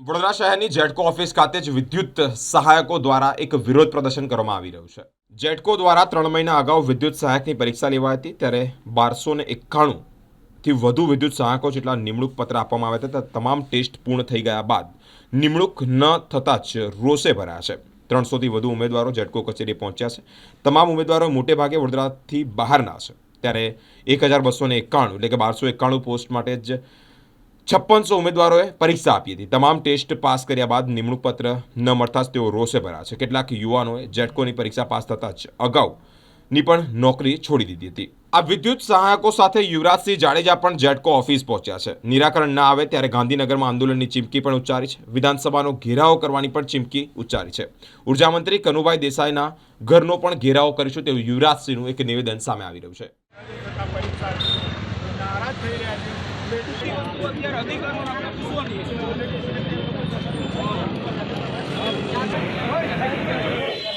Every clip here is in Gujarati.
વડોદરા શહેરની જેટકો ઓફિસ ખાતે જ વિદ્યુત સહાયકો દ્વારા એક વિરોધ પ્રદર્શન કરવામાં આવી રહ્યું છે. જેટકો દ્વારા ત્રણ મહિના અગાઉ વિદ્યુત સહાયકની પરીક્ષા લેવાઈ હતી, ત્યારે બારસો ને એકાણુંથી વધુ વિદ્યુત સહાયકો જેટલા નિમણૂક પત્ર આપવામાં આવ્યા હતા તમામ ટેસ્ટ પૂર્ણ થઈ ગયા બાદ નિમણૂક ન થતાં જ રોષે ભરાયા છે. ત્રણસોથી વધુ ઉમેદવારો જેટકો કચેરી પહોંચ્યા છે. તમામ ઉમેદવારો મોટે ભાગે વડોદરાથી બહારના છે. ત્યારે એક હજાર બસો એકાણું એટલે કે બારસો એકાણું પોસ્ટ માટે જ છપ્પનસો ઉમેદવારોએ પરીક્ષા આપી હતી તમામ ટેસ્ટ પાસ કર્યા બાદ નિમણૂક પત્ર ન મળતા જ તેઓ રોષે ભર્યા છે કેટલાક યુવાનોએ જેટકોની પરીક્ષા પાસ થતાં જ અગાઉની પણ નોકરી છોડી દીધી હતી આ વિદ્યુત સહાયકો સાથે યુવરાજસિંહ જાડેજા પણ જેટકો ઓફિસ પહોંચ્યા છે નિરાકરણ ના આવે ત્યારે ગાંધીનગરમાં આંદોલનની ચીમકી પણ ઉચ્ચારી છે વિધાનસભાનો ઘેરાવો કરવાની પણ ચીમકી ઉચ્ચારી છે ઉર્જામંત્રી કનુભાઈ દેસાઈના ઘરનો પણ ઘેરાવો કરીશું તેવું યુવરાજસિંહનું એક નિવેદન સામે આવી રહ્યું છે છતાં પરીક્ષા નારાજ થઈ રહ્યા છે અત્યારે અધિકારીઓને આપણે પૂછવાની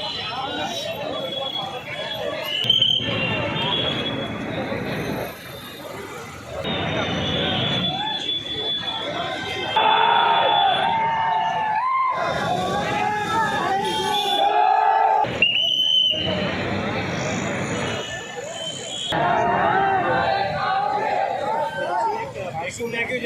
હું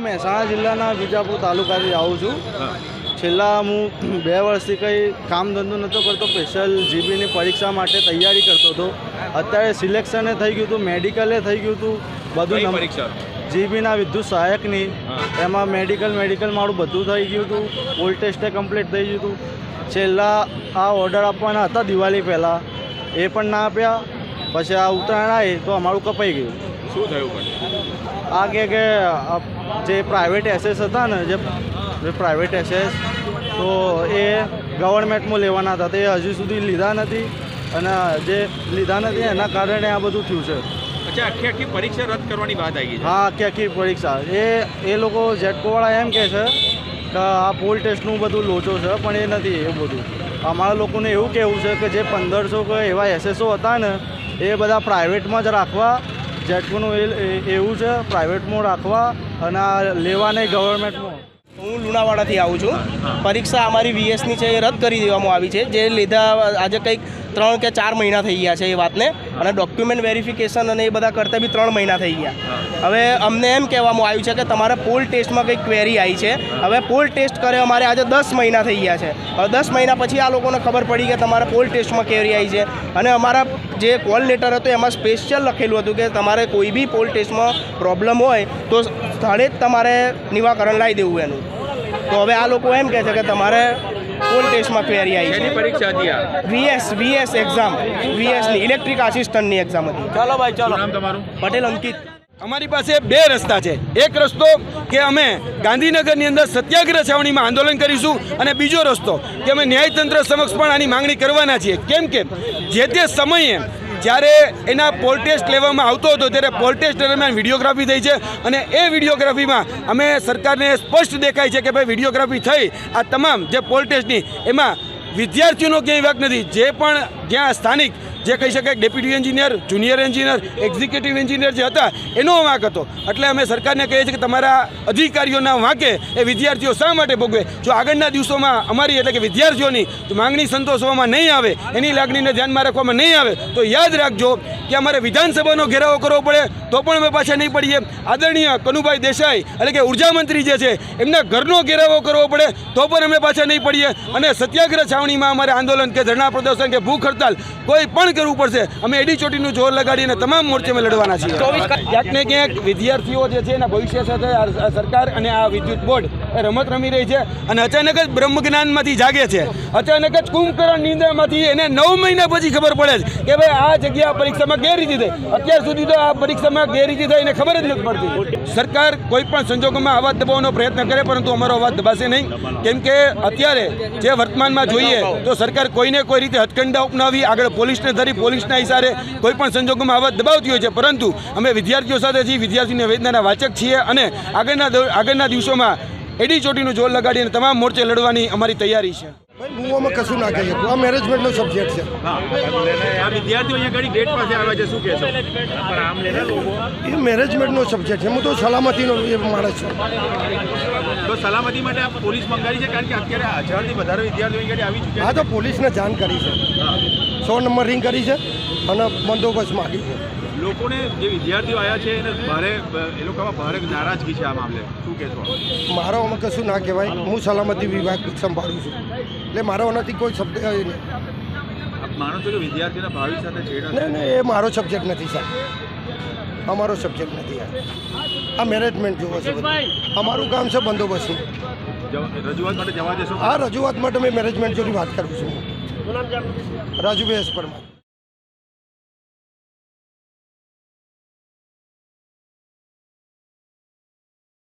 મહેસાણા જિલ્લાના વિજાપુર તાલુકાથી આવું છું. છેલ્લા હું બે વર્ષથી કંઈ કામ ધંધો નહોતો કરતો સ્પેશિયલ જીબીની પરીક્ષા માટે તૈયારી કરતો હતો. અત્યારે સિલેક્શને થઈ ગયું હતું મેડિકલે થઈ ગયું હતું બધું પરીક્ષા? જીબીના વિદ્યુત સહાયકની. એમાં મેડિકલ મેડિકલ મારું બધું થઈ ગયું હતું. પોલ ટેસ્ટે કમ્પ્લીટ થઈ ગયું હતું. છેલ્લા આ ઓર્ડર આપવાના હતા દિવાળી પહેલાં એ પણ ના આપ્યા. પછી આ ઉત્તરાયણ આવી તો અમારું કપાઈ ગયું. શું થયું પણ? આ કે જે પ્રાઇવેટ એસેસ હતા ને જે જે પ્રાઇવેટ એસેસ તો એ ગવર્મેન્ટમાં લેવાના હતા. તે હજુ સુધી લીધા નથી અને જે લીધા નથી એના કારણે આ બધું થયું છે. અચ્છા આખી આખી પરીક્ષા રદ કરવાની વાત આવી હા આખી આખી પરીક્ષા. એ એ લોકો ઝેટકોવાળા એમ કહે છે કે આ પોલ ટેસ્ટનું બધું લોચો છે પણ એ નથી એ બધું. અમારા લોકોને એવું કહેવું છે કે જે પંદરસો કે એવા એસએસઓ હતા ને એ બધા પ્રાઇવેટમાં જ રાખવા. જેટકોનું એવું છે પ્રાઇવેટમાં રાખવા અને લેવા નહીં ગવર્મેન્ટમાં હું લુણાવાડાથી આવું છું. પરીક્ષા અમારી વીએસની છે એ રદ કરી દેવામાં આવી છે. જે લીધા, આજે કંઈક ત્રણ કે ચાર મહિના થઈ ગયા છે એ વાતને. અને ડોક્યુમેન્ટ વેરિફિકેશન અને એ બધા કરતાં બી ત્રણ મહિના થઈ ગયા. હવે અમને એમ કહેવામાં આવ્યું છે કે તમારે પોલ ટેસ્ટમાં કંઈક ક્વેરી આવી છે. હવે પોલ ટેસ્ટ કરે અમારે આજે દસ મહિના થઈ ગયા છે. હવે દસ મહિના પછી આ લોકોને ખબર પડી કે તમારે પોલ ટેસ્ટમાં ક્વેરી આવી છે. અને અમારા જે કોલ લેટર હતો એમાં સ્પેશિયલ લખેલું હતું કે તમારે કોઈ બી પોલ ટેસ્ટમાં પ્રોબ્લેમ હોય તો સ્થળે જ તમારે નિવાકરણ લાવી દેવું એનું. તો હવે આ લોકો એમ કહે છે કે તમારે પોલ ટેસ્ટમાં ક્વેરી આવી છે. પરીક્ષા હતી આ? વીએસ વીએસ એક્ઝામ વીએસની ઇલેક્ટ્રિક આસિસ્ટન્ટની એક્ઝામ હતી. ચાલો ભાઈ ચાલો. નામ તમારું? પટેલ અંકિત. અમારી પાસે બે રસ્તા છે. એક રસ્તો કે અમે ગાંધીનગરની અંદર સત્યાગ્રહ છાવણીમાં આંદોલન કરીશું અને બીજો રસ્તો કે અમે ન્યાયતંત્ર સમક્ષ પણ આની માંગણી કરવાના છીએ. કેમ કે જે તે સમયે જ્યારે એના પોલ ટેસ્ટ લેવામાં આવતો હતો, ત્યારે પોલ ટેસ્ટ દરમિયાન વિડીયોગ્રાફી થઈ છે અને એ વિડીયોગ્રાફીમાં અમે સરકારને સ્પષ્ટ દેખાય છે કે ભાઈ વિડીયોગ્રાફી થઈ. આ તમામ જે પોલ ટેસ્ટની એમાં વિદ્યાર્થીઓનો ક્યાંય વાક નથી. જે પણ જ્યાં સ્થાનિક જે કહી શકાય deputy engineer, junior engineer, executive engineer જે હતા, એનો વાંક હતો. એટલે અમે સરકારને કહીએ છીએ કે તમારા અધિકારીઓના વાંકે એ વિદ્યાર્થીઓ શા માટે ભોગવે? જો આગળના દિવસોમાં અમારી એટલે કે વિદ્યાર્થીઓની માંગણી સંતોષવામાં નહીં આવે, એની લાગણીને ધ્યાનમાં રાખવામાં નહીં આવે, તો યાદ રાખજો કે અમારે વિધાનસભાનો ઘેરાવો કરવો પડે તો પણ અમે પાછા નહીં પડીએ. આદરણીય કનુભાઈ દેસાઈ એટલે કે ઊર્જા મંત્રી જે છે એમના ઘરનો ઘેરાવો કરવો પડે તો પણ અમે પાછા નહીં પડીએ. અને સત્યાગ્રહ છાવણીમાં અમારે આંદોલન કે ધરણા પ્રદર્શન કે ભૂખ હડતાલ કોઈ પણ કરવું પડશે અમે એડી ચોટીનું જોર લગાડીને તમામ મોરચે અમે લડવાના છીએ. ક્યાંક ને ક્યાંક વિદ્યાર્થીઓ જે છે એના ભવિષ્ય સાથે સરકાર અને આ વિદ્યુત બોર્ડ રમત રમી રહી છે અને અચાનક જ બ્રહ્મજ્ઞાનમાંથી જાગે છે. અચાનક જ કુંભકરણ નિંદ્રામાંથી એને નવ મહિના પછી ખબર પડે છે કે ભાઈ આ જગ્યા પરીક્ષામાં ગેરરીતિ થઈ. અત્યાર સુધી તો આ પરીક્ષામાં ગેરરીતિ થઈ એને ખબર જ નથી પડતી. સરકાર કોઈ પણ સંજોગોમાં અવાજ દબાવવાનો પ્રયત્ન કરે, પરંતુ અમારો અવાજ દબાશે નહીં. કેમ કે અત્યારે જે વર્તમાનમાં જોઈએ તો સરકાર કોઈને કોઈ રીતે હથકંડા અપનાવી, આગળ પોલીસને ધરી, પોલીસના ઇશારે કોઈ પણ સંજોગોમાં અવાજ દબાવતી હોય છે. પરંતુ અમે વિદ્યાર્થીઓ સાથે છીએ, વિદ્યાર્થીની વેદનાના વાચક છીએ અને આગળના આગળના દિવસોમાં એડી ચોટીનું જોર લગાડીને તમામ મોરચે લડવાની અમારી તૈયારી છે. ભાઈ હું આમાં કશું ના કહી શકું આ મેનેજમેન્ટનો સબ્જેક્ટ છે. વિદ્યાર્થીઓ ગેટ પાસે આવ્યા છે શું કહેશો? પણ આમ લેના લોકો. એ મેનેજમેન્ટનો સબ્જેક્ટ છે. હું તો સલામતીનો એ માણસ છું. તો સલામતી માટે આ પોલીસ મંગાવી છે કારણ કે અત્યારે હજારથી વધારે વિદ્યાર્થીઓ આવી ચૂક્યા હા તો પોલીસને જાણ કરી છે. સો નંબર રિંગ કરી છે અને બંદોબસ્ત માગી છે. લોકોને જે વિદ્યાર્થીઓ આવ્યા છે એને ભારે એ લોકોમાં ભારે નારાજગી છે આ મામલે. શું કહેશો મારો અમે કશું ના કહેવાય. હું સલામતી વિભાગ સંભાળું છું. એટલે મારો એનાથી કોઈ શબ્દ નહીં. માનો છો કે વિદ્યાર્થીઓના ભાવિ સાથે છેડા નહીં, એ મારો સબ્જેક્ટ નથી સાહેબ. અમારો સબ્જેક્ટ નથી આ. આ મેનેજમેન્ટ જોવો છે અમારું કામ છે બંદોબસ્તનું. રજૂઆત માટે જવા દેશો? આ રજૂઆત માટે મેં મેનેજમેન્ટ જોડે વાત કરું છું. રાજુભાઈ પરમાર